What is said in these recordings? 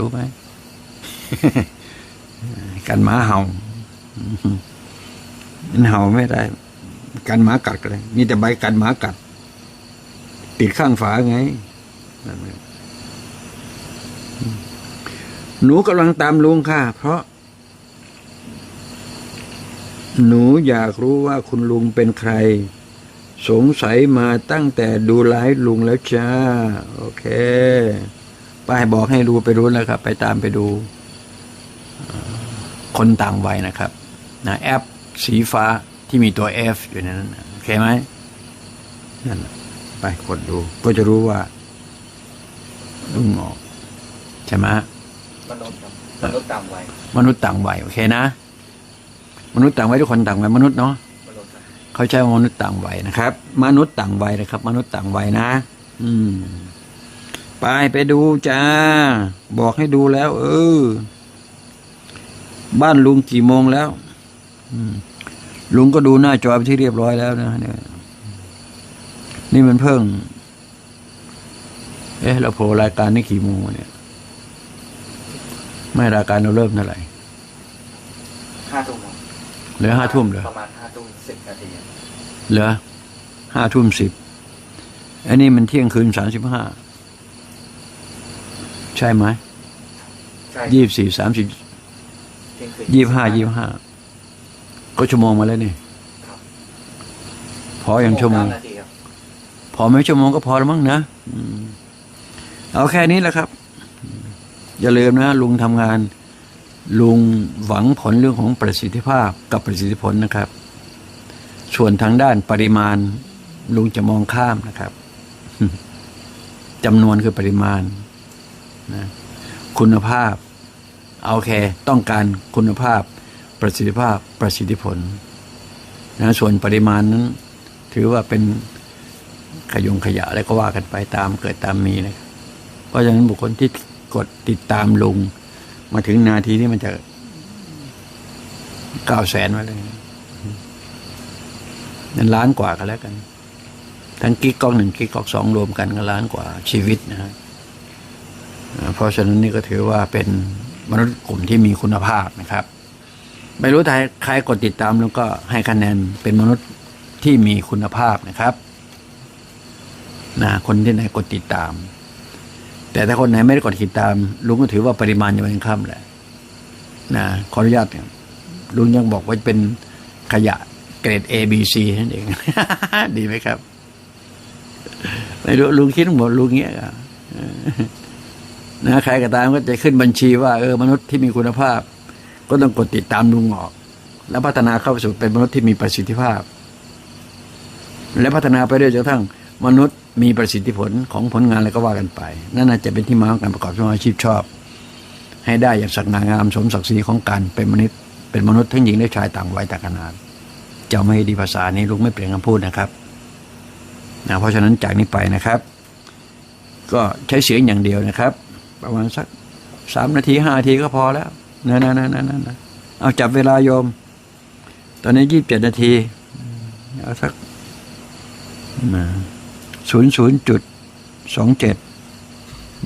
รู้ไหมกันหมาเห่ามันเห่าไม่ได้ กันหมากัดเลยมีแต่ใบกันหมากัด ติดข้างฝาไงหละหนูกำลังตามลุงค่ะ เพราะ หนูอยากรู้ว่าคุณลุงเป็นใคร สงสัยมาตั้งแต่ดูไลฟ์ลุงแล้วจ้า โอเค ป้ายบอกให้ดูไปรู้แล้วครับ ไปตามไปดูเอ่อคนต่างวัยนะครับนะแอปสีฟ้าที่มีตัว F อยู่ในนั้นนะโอเคไหมนั่นแหละไปกดดู ก็จะรู้ว่าลุงออกใช่ไหมมนุษย์ครับมนุษย์ต่างวัยมนุษย์ต่างวัยโอเคนะ มนุษย์ต่างวัยทุกคนต่างวัยมนุษย์เนาะมนุษย์ครับเขาใช้ว่ามนุษย์ต่างวัยนะครับ มนุษย์ต่างวัยนะครับ มนุษย์ต่างวัยนะ อืม ไปไปดูจ้า บอกให้ดูแล้ว เออ บ้านลุงกี่โมงแล้วอืมลุงก็ดูหน้าจอไปที่เรียบร้อยแล้วนะเนี่ยนี่มันเพิ่ง เอ๊ะเราโผล่รายการนี่กี่โมงวะเนี่ย ไม่รายการเราเริ่มเท่าไหร่ห้าทุ่มครับเหลือห้าทุ่มเหรอประมาณห้าทุ่มสิบนาทีครับเหลือห้าทุ่มสิบอันนี้มันเที่ยงคืนสามสิบห้า ใช่ไหมใช่ยี่สิบสี่สามสิบเที่ยงคืนยี่ห้ายี่ห้าก็ชั่วโมงมาแล้วนี่ครับพออย่างชั่วโมง เก้านาทีครับพอไหมชั่วโมงก็พอแล้วมั้งนะอืมเอาแค่นี้แหละครับ อย่าลืมนะ ลุงทำงาน ลุงหวังผลเรื่องของประสิทธิภาพกับประสิทธิผลนะครับ ส่วนทางด้านปริมาณ ลุงจะมองข้ามนะครับ จำนวนคือปริมาณ นะคุณภาพเอาโอเค ต้องการคุณภาพประสิทธิภาพประสิทธิผลนะส่วนปริมาณนั้น ถือว่าเป็นขยงขยะอะไรก็ว่ากันไปตามเกิดตามมีนะครับเพราะฉะนั้นบุคคลที่กดติดตามลุง มาถึงนาทีนี้มันจะเก้าแสนไวเลยนั่นล้านกว่ากันแล้วกัน ทั้งกิ๊กกล้องหนึ่งกิ๊กกล้องสองรวมกันก็ล้านกว่าชีวิตนะฮะ เพราะฉะนั้นนี่ก็ถือว่าเป็นมนุษย์กลุ่มที่มีคุณภาพนะครับ ไม่รู้ใครกดติดตามแล้วก็ให้คะแนนเป็นมนุษย์ที่มีคุณภาพนะครับนะคนที่ไหนกดติดตาม แต่ถ้าคนไหนไม่ได้กดติดตาม ลุงก็ถือว่าปริมาณยังเป็นข้ามแหละนะขออนุญาตเนี่ยลุงยังบอกว่าเป็นขยะเกรด A B C นั่นเอง ดีไหมครับ ไม่รู้ลุงคิดหมดลุงเงี้ยอะเออ นะใครก็ตามก็จะขึ้นบัญชีว่าเออมนุษย์ที่มีคุณภาพ ก็ต้องกดติดตามลุงออก แล้วพัฒนาเข้าสู่เป็นมนุษย์ที่มีประสิทธิภาพ และพัฒนาไปเรื่อยจนกระทั่งมนุษย์มีประสิทธิผลของผลงานอะไรก็ว่ากันไป นั่นน่าจจะเป็นที่มาของการประกอบอาชีพชอบ ให้ได้อย่างศักดิ์งามสมศักดิ์ศรีของการเป็นมนุษย์ เป็นมนุษย์ทั้งหญิงและชายต่างวัยต่างขนาดจำไม่ดีภาษานี้ลุงไม่เปลี่ยนคำพูดนะครับนะเพราะฉะนั้นจากนี้ไปนะครับ ก็ใช้เสียงอย่างเดียวนะครับ ประมาณสักสามนาทีห้านาทีก็พอแล้วนะนะนะนะนะนเอาจับเวลาโยม ตอนนี้ยี่สิบเจ็ดนาทีเอาสักศูนย์ศูนย์จุดสองเจ็ด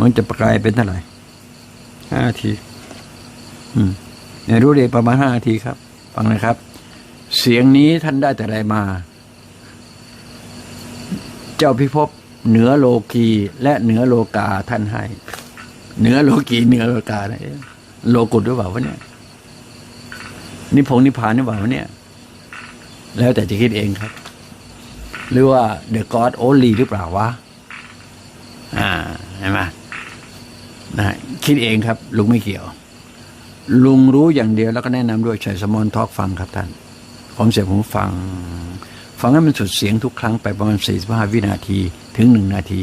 มันจะกายเป็นเท่าไหร่ห้านาทีอืมเนี่ยรู้เรียนประมาณห้านาทีครับ ฟังนะครับ เสียงนี้ท่านได้แต่อะไรมา เจ้าพิภพเหนือโลกีและเหนือโลกาท่านให้ เหนือโลกีเหนือโลกานะเอ๊ะโลกุตหรือเปล่าวะเนี่ยนิพพงนิพพานหรือเปล่าวะเนี่ย แล้วแต่จะคิดเองครับ หรือว่า The God Only หรือเปล่าวะอ่าเห็นไหมนะคิดเองครับ ลุงไม่เกี่ยว ลุงรู้อย่างเดียวแล้วก็แนะนำด้วยชัยสมอนทอกฟังครับท่าน ผมเสียผมฟัง ฟังให้มันสุดเสียงทุกครั้งไปประมาณ45วินาที ถึงหนึ่งนาที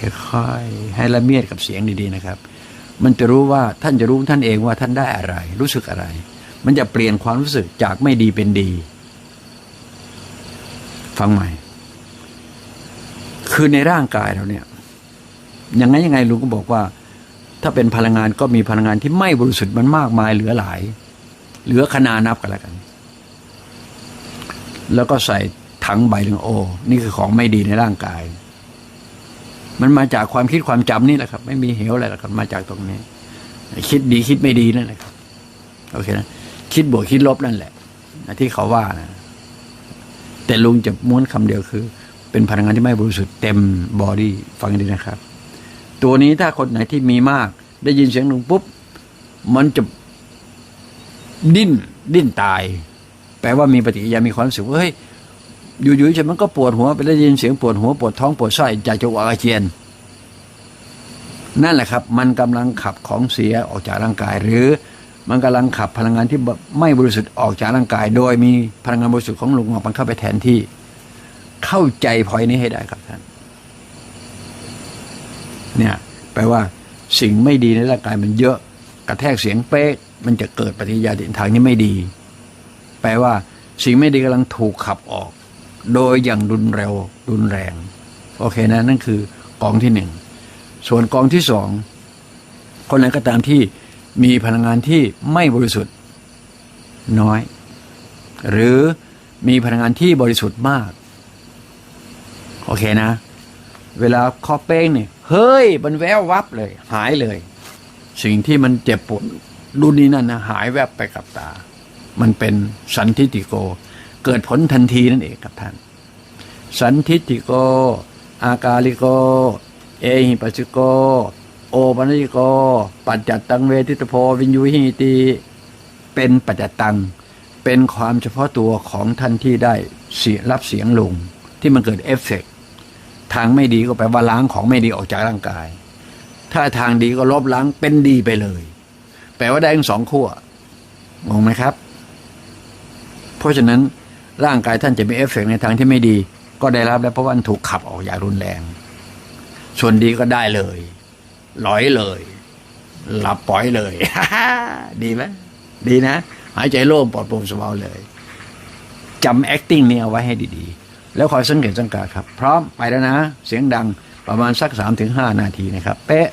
คค่อยให้ละเมียดกับเสียงดีๆนะครับ มันจะรู้ว่าท่านจะรู้ท่านเองว่าท่านได้อะไร รู้สึกอะไร มันจะเปลี่ยนความรู้สึกจากไม่ดีเป็นดี ฟังใหม่ คือในร่างกายเราเนี่ยยังไงยังไงลุงก็บอกว่า ถ้าเป็นพลังงานก็มีพลังงานที่ไม่บริสุทธิ์มันมากมายเหลือหลาย เหลือขนานับกันแล้วกัน แล้วก็ใส่ถังใบหนึ่งโอ นี่คือของไม่ดีในร่างกาย มันมาจากความคิดความจำนี่แหละครับ ไม่มีเหวอะไรหรอกครับมาจากตรงนี้ คิดดีคิดไม่ดีนั่นแหละครับโอเคนะคิดบวกคิดลบนั่นแหละนะที่เขาว่านะแต่ลุงจะม้วนคำเดียวคือ เป็นพลังงานที่ไม่บริสุทธิ์เต็มบอดี้ฟังดีนะครับ ตัวนี้ถ้าคนไหนที่มีมาก ได้ยินเสียงลุงปุ๊บ มันจะดิ้นดิ้นตาย แปลว่ามีปฏิกิริยามีความรู้สึกว่าเฮ้ย อยู่ๆฉันมันก็ปวดหัวไปได้ยินเสียงปวดหัวปวดท้องปวดไส้อยากจะอาเจียน นั่นแหละครับ มันกำลังขับของเสียออกจากร่างกาย หรือมันกำลังขับพลังงานที่ไม่บริสุทธิ์ออกจากร่างกาย โดยมีพลังงานบริสุทธิ์ของลุงออกมันเข้าไปแทนที่ เข้าใจพอยนี้ให้ได้ครับท่านเนี่ยแปลว่าสิ่งไม่ดีในร่างกายมันเยอะ กระแทกเสียงเป๊ะมันจะเกิดปฏิกิริยาทิศทางนี้ไม่ดี แปลว่าสิ่งไม่ดีกำลังถูกขับออก โดยอย่างรุนเร็วรุนแรง โอเคนะนั่นคือกองที่หนึ่งส่วนกองที่สองคนไหนก็ตามที่มีพลังงานที่ไม่บริสุทธิ์ น้อย หรือมีพลังงานที่บริสุทธิ์มาก โอเคนะ เวลาคอเป้งเนี่ยเฮ้ยมันแวววับเลย หายเลย สิ่งที่มันเจ็บปวดรุ่นนี้นั่นนะหายแวบไปกับตา มันเป็นสันทิติโก เกิดผลทันทีนั่นเองครับท่าน สันทิติโก อากาลิโก เอหิปัสิโก โอปัญญิโก ปัจจัตตังเวทิตโพวินยูหิติเป็นปัจจัตตัง เป็นความเฉพาะตัวของท่านที่ได้เสียรับเสียงลง ที่มันเกิดเอฟเฟกต์ทางไม่ดีก็แปลว่าล้างของไม่ดีออกจากร่างกาย ถ้าทางดีก็ลบล้างเป็นดีไปเลย แปลว่าได้ทั้งสองขั้วงงไหมครับ เพราะฉะนั้น ร่างกายท่านจะมีเอฟเฟกต์ในทางที่ไม่ดี ก็ได้รับแล้วเพราะว่ามันถูกขับออกอย่างรุนแรง ส่วนดีก็ได้เลยลอยเลย หลับปล่อยเลย ดีไหมดีนะ หายใจโล่งปลอดโปร่งสบายเลยจำ acting นี้เอาไว้ให้ดีๆ แล้วคอยสังเกตสังกาครับ พร้อมไปแล้วนะ เสียงดังประมาณสักสามถึงห้านาทีนะครับ เป๊ะ